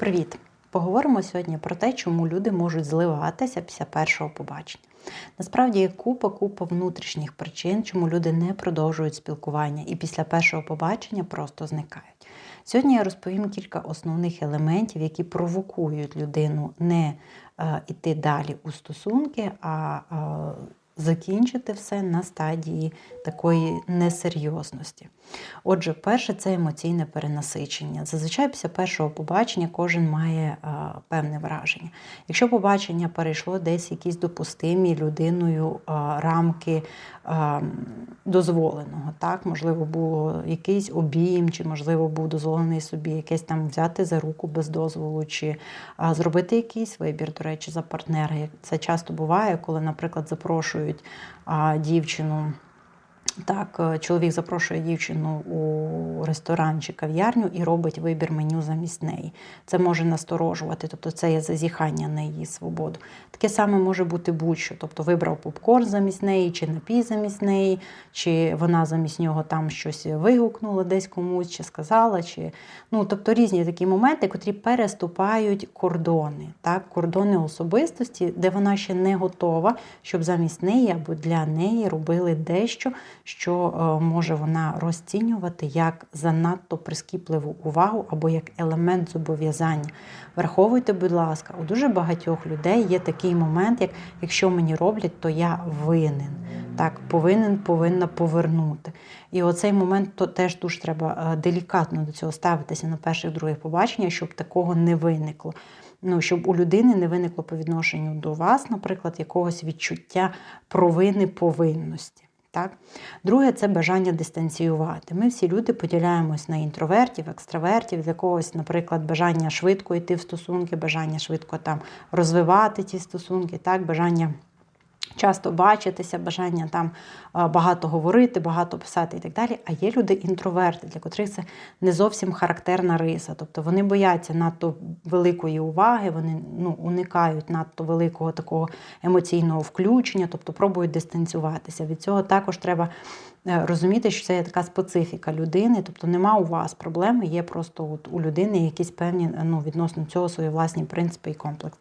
Привіт! Поговоримо сьогодні про те, чому люди можуть зливатися після першого побачення. Насправді є купа купа внутрішніх причин, чому люди не продовжують спілкування і після першого побачення просто зникають. Сьогодні я розповім кілька основних елементів, які провокують людину не е, йти далі у стосунки, а е, закінчити все на стадії такої несерйозності. Отже, перше це емоційне перенасичення. Зазвичай після першого побачення кожен має а, певне враження. Якщо побачення перейшло десь якісь допустимі людиною а, рамки а, дозволеного, так, можливо, було якийсь обійм, чи, можливо, був дозволений собі якесь там взяти за руку без дозволу, чи а, зробити якийсь вибір, до речі, за партнера. Це часто буває, коли, наприклад, запрошують а, дівчину. Так, е, чоловік запрошує дівчину у ресторан чи кав'ярню і робить вибір меню замість неї. Це може насторожувати, тобто це є зазіхання на її свободу. Таке саме може бути будь-що. Тобто вибрав попкорн замість неї, чи напій замість неї, чи вона замість нього там щось вигукнула десь комусь, чи сказала, чи ну тобто різні такі моменти, котрі переступають кордони, так, кордони особистості, де вона ще не готова, щоб замість неї або для неї робили дещо що е, може вона розцінювати як занадто прискіпливу увагу або як елемент зобов'язання. Враховуйте, будь ласка, у дуже багатьох людей є такий момент, як якщо мені роблять, то я винен. Так, повинен, повинна повернути. І оцей момент то теж дуже треба е, делікатно до цього ставитися на перших других побачення, щоб такого не виникло. Ну, щоб у людини не виникло по відношенню до вас, наприклад, якогось відчуття провини повинності. Так? Друге це бажання дистанціювати. Ми всі люди поділяємось на інтровертів, екстравертів, з якогось, наприклад, бажання швидко йти в стосунки, бажання швидко там розвивати ці стосунки, так? бажання часто бачитися, бажання там багато говорити, багато писати і так далі. А є люди-інтроверти, для котрих це не зовсім характерна риса. Тобто вони бояться надто великої уваги, вони ну, уникають надто великого такого емоційного включення, тобто пробують дистанціюватися. Від цього також треба е, розуміти, що це є така специфіка людини, тобто нема у вас проблеми, є просто от у людини якісь певні ну, відносно цього свої власні принципи і комплекс.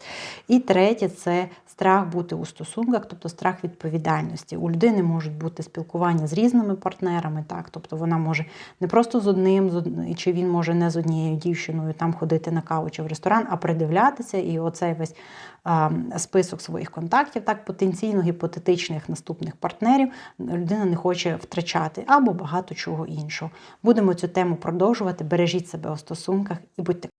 І третє це страх бути у стосунках, тобто страх відповідальності. У людини можуть бути спілкування з різними партнерами, так, тобто вона може не просто з одним, з одним чи він може не з однією дівчиною там ходити на каву чи в ресторан, а придивлятися, і оцей весь список своїх контактів, так, потенційно гіпотетичних наступних партнерів, людина не хоче втрачати або багато чого іншого. Будемо цю тему продовжувати. Бережіть себе у стосунках і будьте.